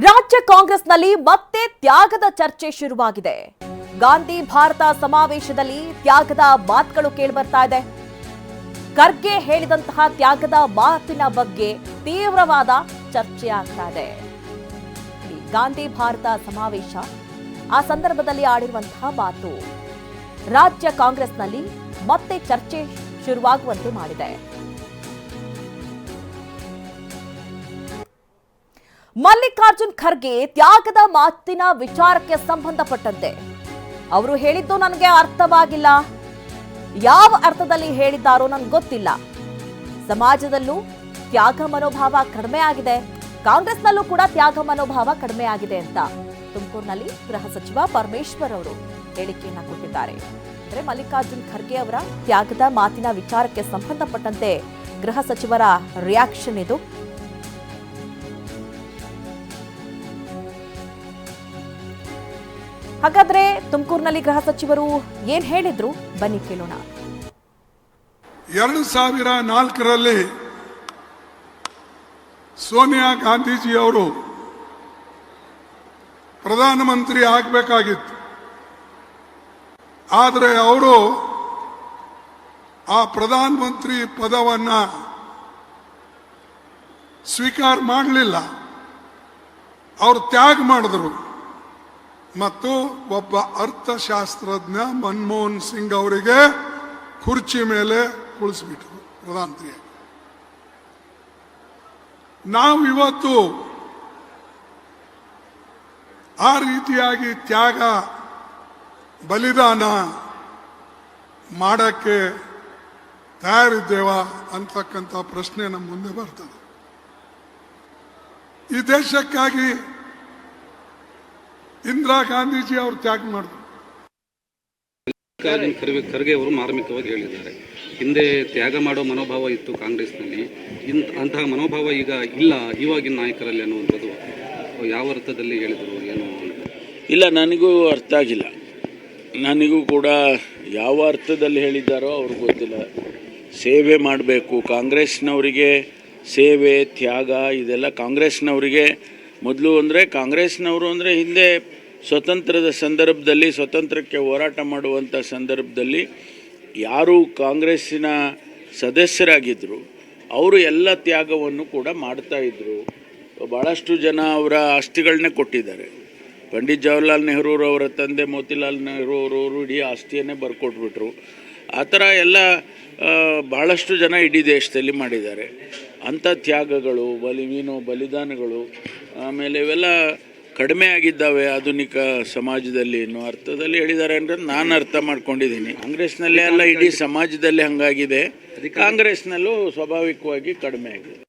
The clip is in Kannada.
ರಾಜ್ಯ ಕಾಂಗ್ರೆಸ್ನಲ್ಲಿ ಮತ್ತೆ ತ್ಯಾಗದ ಚರ್ಚೆ ಶುರುವಾಗಿದೆ. ಗಾಂಧಿ ಭಾರತ ಸಮಾವೇಶದಲ್ಲಿ ತ್ಯಾಗದ ಮಾತುಗಳು ಕೇಳಿಬರ್ತಾ ಇದೆ. ಖರ್ಗೆ ಹೇಳಿದಂತಹ ತ್ಯಾಗದ ಮಾತಿನ ಬಗ್ಗೆ ತೀವ್ರವಾದ ಚರ್ಚೆ ಆಗ್ತಾ ಇದೆ. ಗಾಂಧಿ ಭಾರತ ಸಮಾವೇಶ ಆ ಸಂದರ್ಭದಲ್ಲಿ ಆಡಿರುವಂತಹ ಮಾತು. ರಾಜ್ಯ ಕಾಂಗ್ರೆಸ್ನಲ್ಲಿ ಮತ್ತೆ ಚರ್ಚೆ ಶುರುವಾಗುವಂತೆ ಮಾಡಿದೆ. ಮಲ್ಲಿಕಾರ್ಜುನ್ ಖರ್ಗೆ ತ್ಯಾಗದ ಮಾತಿನ ವಿಚಾರಕ್ಕೆ ಸಂಬಂಧಪಟ್ಟಂತೆ. ಅವರು ಹೇಳಿದ್ದು ನನಗೆ ಅರ್ಥವಾಗಿಲ್ಲ. ಯಾವ ಅರ್ಥದಲ್ಲಿ ಹೇಳಿದ್ದಾರೋ ನನ್ಗೆ ಗೊತ್ತಿಲ್ಲ. ಸಮಾಜದಲ್ಲೂ ತ್ಯಾಗ ಮನೋಭಾವ ಕಡಿಮೆ ಆಗಿದೆ. ಕಾಂಗ್ರೆಸ್ನಲ್ಲೂ ಕೂಡ ತ್ಯಾಗ ಮನೋಭಾವ ಕಡಿಮೆ ಆಗಿದೆ ಅಂತ ತುಮಕೂರಿನಲ್ಲಿ ಗೃಹ ಸಚಿವ ಪರಮೇಶ್ವರ್ ಅವರು ಹೇಳಿಕೆಯನ್ನ ಕೊಟ್ಟಿದ್ದಾರೆ. ಅಂದ್ರೆ ಮಲ್ಲಿಕಾರ್ಜುನ್ ಖರ್ಗೆ ಅವರ ತ್ಯಾಗದ ಮಾತಿನ ವಿಚಾರಕ್ಕೆ ಸಂಬಂಧಪಟ್ಟಂತೆ ಗೃಹ ಸಚಿವರ ರಿಯಾಕ್ಷನ್ ಇದು. ಹಾಗಾದ್ರೆ ತುಮಕೂರಿನಲ್ಲಿ ಗೃಹ ಸಚಿವರು ಏನ್ ಹೇಳಿದ್ರು? ಬನ್ನಿ ಕೇಳೋಣ. ಎರಡು ಸಾವಿರ ನಾಲ್ಕರಲ್ಲಿ ಸೋನಿಯಾ ಗಾಂಧೀಜಿ ಅವರು ಪ್ರಧಾನಮಂತ್ರಿ ಆಗಬೇಕಾಗಿತ್ತು. ಆದರೆ ಅವರು ಆ ಪ್ರಧಾನಮಂತ್ರಿ ಪದವನ್ನು ಸ್ವೀಕಾರ ಮಾಡಲಿಲ್ಲ. ಅವರು ತ್ಯಾಗ ಮಾಡಿದ್ರು. ಮತ್ತು ಒಬ್ಬ ಅರ್ಥಶಾಸ್ತ್ರಜ್ಞ ಮನಮೋಹನ್ ಸಿಂಗ್ ಅವರಿಗೆ ಕುರ್ಚಿ ಮೇಲೆ ಕುಳಿಸ್ಬಿಟ್ರು ಪ್ರಧಾನಮಂತ್ರಿ. ನಾವು ಇವತ್ತು ಆ ರೀತಿಯಾಗಿ ತ್ಯಾಗ, ಬಲಿದಾನ ಮಾಡಕ್ಕೆ ತಯಾರಿದ್ದೇವಾ ಅಂತಕ್ಕಂಥ ಪ್ರಶ್ನೆ ನಮ್ಮ ಮುಂದೆ ಬರ್ತದೆ. ಈ ದೇಶಕ್ಕಾಗಿ ಇಂದಿರಾ ಗಾಂಧೀಜಿ ಅವರು ತ್ಯಾಗ ಮಾಡಿದ್ರು. ಮಲ್ಲಿಕಾರ್ಜುನ್ ಖರ್ಗೆ ಖರ್ಗೆ ಅವರು ಮಾರ್ಮಿಕವಾಗಿ ಹೇಳಿದ್ದಾರೆ. ಹಿಂದೆ ತ್ಯಾಗ ಮಾಡೋ ಮನೋಭಾವ ಇತ್ತು ಕಾಂಗ್ರೆಸ್ನಲ್ಲಿ. ಇಂಥ ಅಂತಹ ಮನೋಭಾವ ಈಗ ಇಲ್ಲ. ಇವಾಗಿನ ನಾಯಕರಲ್ಲಿ ಅನ್ನುವಂಥದ್ದು ಯಾವ ಅರ್ಥದಲ್ಲಿ ಹೇಳಿದರು ಏನು ಇಲ್ಲ ನನಗೂ ಅರ್ಥ ಆಗಿಲ್ಲ. ನನಗೂ ಕೂಡ ಯಾವ ಅರ್ಥದಲ್ಲಿ ಹೇಳಿದ್ದಾರೋ ಅವ್ರಿಗೆ ಗೊತ್ತಿಲ್ಲ. ಸೇವೆ ಮಾಡಬೇಕು. ಕಾಂಗ್ರೆಸ್ನವರಿಗೆ ಸೇವೆ ತ್ಯಾಗ ಇದೆಲ್ಲ ಕಾಂಗ್ರೆಸ್ನವರಿಗೆ ಮೊದಲು ಅಂದರೆ ಕಾಂಗ್ರೆಸ್ನವರು ಅಂದರೆ ಹಿಂದೆ ಸ್ವತಂತ್ರದ ಸಂದರ್ಭದಲ್ಲಿ, ಸ್ವತಂತ್ರಕ್ಕೆ ಹೋರಾಟ ಮಾಡುವಂಥ ಸಂದರ್ಭದಲ್ಲಿ ಯಾರು ಕಾಂಗ್ರೆಸ್ಸಿನ ಸದಸ್ಯರಾಗಿದ್ದರು ಅವರು ಎಲ್ಲ ತ್ಯಾಗವನ್ನು ಕೂಡ ಮಾಡ್ತಾ ಇದ್ದರು ಭಾಳಷ್ಟು ಜನ ಅವರ ಆಸ್ತಿಗಳನ್ನೇ ಕೊಟ್ಟಿದ್ದಾರೆ. ಪಂಡಿತ್ ಜವಾಹರ್ಲಾಲ್ ನೆಹರೂರವರ ತಂದೆ ಮೋತಿಲಾಲ್ ನೆಹರು ಅವರು ಇಡೀ ಆಸ್ತಿಯನ್ನೇ ಬರ್ಕೊಟ್ಬಿಟ್ರು. ಆ ಥರ ಎಲ್ಲ ಭಾಳಷ್ಟು ಜನ ಇಡೀ ದೇಶದಲ್ಲಿ ಮಾಡಿದ್ದಾರೆ. ಅಂಥ ತ್ಯಾಗಗಳು ಬಲಿ ಏನು ಬಲಿದಾನಗಳು ಆಮೇಲೆ ಇವೆಲ್ಲ ಕಡಿಮೆ ಆಗಿದ್ದಾವೆ ಆಧುನಿಕ ಸಮಾಜದಲ್ಲಿ ಅನ್ನೋ ಅರ್ಥದಲ್ಲಿ ಹೇಳಿದ್ದಾರೆ ಅಂದರೆ ನಾನು ಅರ್ಥ ಮಾಡ್ಕೊಂಡಿದ್ದೀನಿ. ಕಾಂಗ್ರೆಸ್ನಲ್ಲೇ ಅಲ್ಲ ಇಡೀ ಸಮಾಜದಲ್ಲಿ ಹಂಗಾಗಿದೆ. ಕಾಂಗ್ರೆಸ್ನಲ್ಲೂ ಸ್ವಾಭಾವಿಕವಾಗಿ ಕಡಿಮೆ ಆಗಿದೆ.